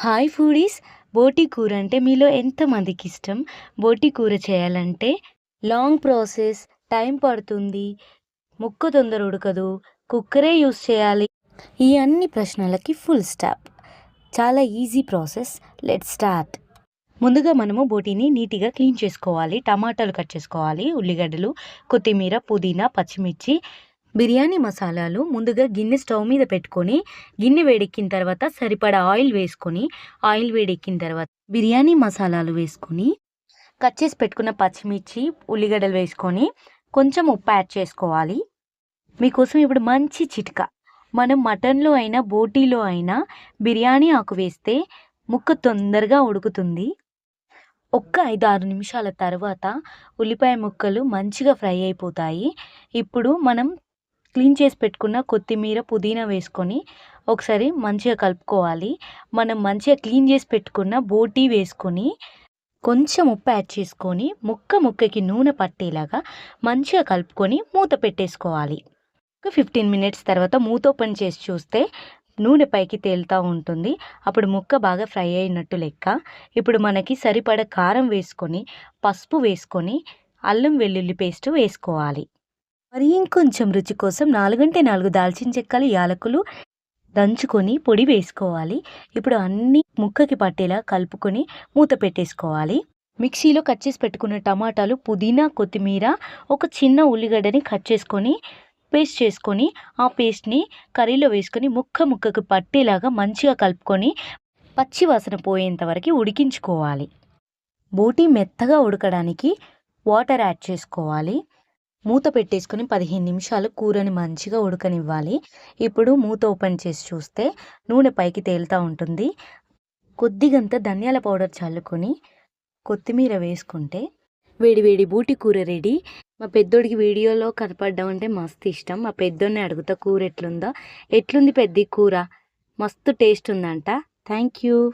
Hi foodies. బోటి కూర అంటే మీలో ఎంతమందికి ఇష్టం? బోటి కూర చేయాలంటే లాంగ్ ప్రాసెస్ టైం పడుతుంది. ముక్క తొందర ఉడకదు. కుక్కరే యూస్ చేయాలి. ఈ అన్ని ప్రశ్నలకి ఫుల్ స్టాప్ చాలా ఈజీ ప్రాసెస్ లెట్ స్టార్ట్ ముందుగా మనము బోటీని నీట్గా క్లీన్ చేసుకోవాలి. టమాటాలు కట్ చేసుకోవాలి. ఉల్లిగడ్డలు కొత్తిమీర పుదీనా పచ్చిమిర్చి బిర్యానీ మసాలాలు ముందుగా గిన్నె స్టవ్ మీద పెట్టుకొని గిన్నె వేడెక్కిన తర్వాత సరిపడా ఆయిల్ వేసుకొని ఆయిల్ వేడెక్కిన తర్వాత బిర్యానీ మసాలాలు వేసుకొని కట్ చేసి పెట్టుకున్న పచ్చిమిర్చి ఉల్లిగడ్డలు వేసుకొని కొంచెం ఉప్పు యాడ్ చేసుకోవాలి. మీకోసం ఇప్పుడు మంచి చిట్కా. మనం మటన్లో అయినా బోటీలో అయినా బిర్యానీ ఆకు వేస్తే ముక్క తొందరగా ఉడుకుతుంది. ఒక్క ఐదు ఆరు నిమిషాల తర్వాత ఉల్లిపాయ ముక్కలు మంచిగా ఫ్రై అయిపోతాయి. ఇప్పుడు మనం క్లీన్ చేసి పెట్టుకున్న కొత్తిమీర పుదీనా వేసుకొని ఒకసారి మంచిగా కలుపుకోవాలి. మనం మంచిగా క్లీన్ చేసి పెట్టుకున్న బోటీ వేసుకొని కొంచెం ఉప్పు యాడ్ చేసుకొని ముక్క ముక్కకి నూనె పట్టేలాగా మంచిగా కలుపుకొని మూత పెట్టేసుకోవాలి. ఒక ఫిఫ్టీన్ మినిట్స్ తర్వాత మూత ఓపెన్ చేసి చూస్తే నూనె పైకి తేలుతూ ఉంటుంది. అప్పుడు ముక్క బాగా ఫ్రై అయినట్టు లెక్క. ఇప్పుడు మనకి సరిపడ కారం వేసుకొని పసుపు వేసుకొని అల్లం వెల్లుల్లి పేస్ట్ వేసుకోవాలి. మరి ఇంకొంచెం రుచి కోసం నాలుగంటే నాలుగు దాల్చిన చెక్కలు యాలకులు దంచుకొని పొడి వేసుకోవాలి. ఇప్పుడు అన్ని ముక్కకి పట్టేలా కలుపుకొని మూత పెట్టేసుకోవాలి. మిక్సీలో కట్ చేసి పెట్టుకున్న టమాటాలు పుదీనా కొత్తిమీర ఒక చిన్న ఉల్లిగడ్డని కట్ చేసుకొని పేస్ట్ చేసుకొని ఆ పేస్ట్ని కర్రీలో వేసుకొని ముక్క ముక్కకు పట్టేలాగా మంచిగా కలుపుకొని పచ్చి వాసన పోయేంత వరకు ఉడికించుకోవాలి. బోటీ మెత్తగా ఉడకడానికి వాటర్ యాడ్ చేసుకోవాలి. మూత పెట్టేసుకొని పదిహేను నిమిషాలు కూరని మంచిగా ఉడకనివ్వాలి. ఇప్పుడు మూత ఓపెన్ చేసి చూస్తే నూనె పైకి తేలుతూ ఉంటుంది. కొద్దిగంత ధనియాల పౌడర్ చల్లుకొని కొత్తిమీర వేసుకుంటే వేడి వేడి బూటి కూర రెడీ. మా పెద్దోడికి వీడియోలో కనపడడం అంటే మస్తు ఇష్టం. మా పెద్దోడిని అడుగుతా కూర ఎట్లుందో. ఎట్లుంది పెద్ద కూర? మస్తు టేస్ట్ ఉందంట. Thank you.